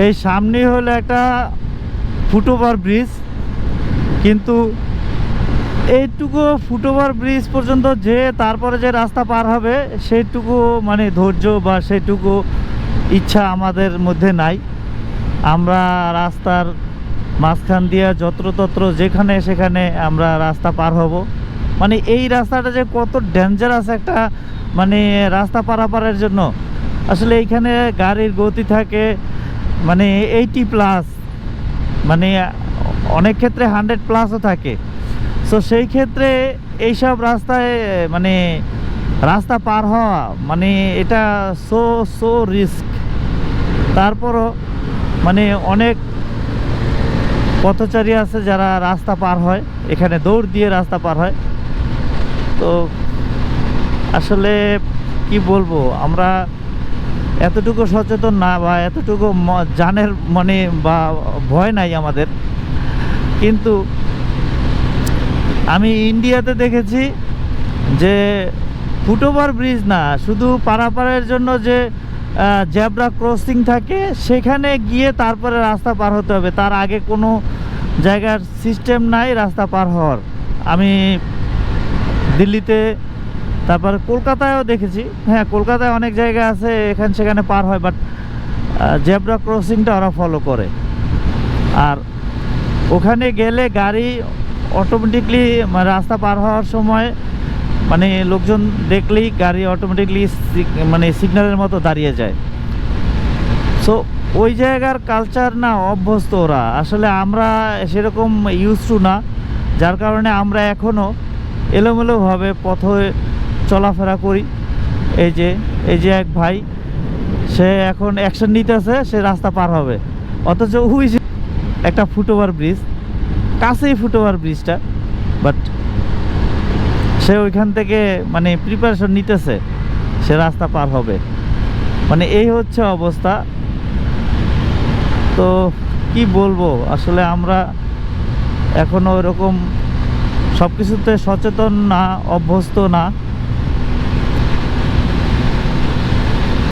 এই সামনে হলো একটা ফুটওভার ব্রিজ, কিন্তু এইটুকু ফুটওভার ব্রিজ পর্যন্ত যে তারপরে যে রাস্তা পার হবে, সেইটুকু মানে ধৈর্য বা সেইটুকু ইচ্ছা আমাদের মধ্যে নাই। আমরা রাস্তার মাঝখান দিয়ে যত্রতত্র যেখানে সেখানে আমরা রাস্তা পার হব। মানে এই রাস্তাটা যে কত ডেঞ্জারাস একটা মানে রাস্তা পারাপারের জন্য। আসলে এইখানে গাড়ির গতি থাকে মানে এইটি প্লাস মানে অনেক ক্ষেত্রে হান্ড্রেড প্লাসও থাকে। সো সেই ক্ষেত্রে এইসব রাস্তায় মানে রাস্তা পার হওয়া মানে এটা সো সো রিস্ক তারপরও মানে অনেক পথচারী আছে যারা রাস্তা পার হয়, এখানে দৌড় দিয়ে রাস্তা পার হয়। তো আসলে কি বলব, আমরা এতটুকু সচেতন না বা এতটুকু জানের মানে বা ভয় নাই আমাদের। কিন্তু আমি ইন্ডিয়াতে দেখেছি যে ফুটওভার ব্রিজ না, শুধু পারাপারের জন্য যে জ্যাবরা ক্রসিং থাকে, সেখানে গিয়ে তারপরে রাস্তা পার হতে হবে। তার আগে কোনো জায়গার সিস্টেম নাই রাস্তা পার হওয়ার। আমি দিল্লিতে তারপর কলকাতায়ও দেখেছি। হ্যাঁ কলকাতায় অনেক জায়গা আছে, এখানে সেখানে পার হয় বাট জেব্রা ক্রসিংটা ওরা ফলো করে। আর ওখানে গেলে গাড়ি অটোমেটিকলি রাস্তা পার হওয়ার সময় মানে লোকজন দেখলেই গাড়ি অটোমেটিকলি মানে সিগন্যালের মতো দাঁড়িয়ে যায়। সো ওই জায়গার কালচার না অভ্যস্ত ওরা। আসলে আমরা সেরকম ইউজ টু না। যার কারণে আমরা এখনও এলোমেলোভাবে পথে চলাফেরা করি। এই যে এই যে এক ভাই, সে এখন অ্যাকশন নিতেছে, সে রাস্তা পার হবে। অথচ ওই একটা ফুটওভার ব্রিজ কাছেই ফুটওভার ব্রিজটা বাট সে ওইখান থেকে মানে প্রিপারেশন নিতেছে, সে রাস্তা পার হবে। মানে এই হচ্ছে অবস্থা। তো কি বলব, আসলে আমরা এখনও এরকম সব কিছুতে সচেতন না, অভ্যস্ত না।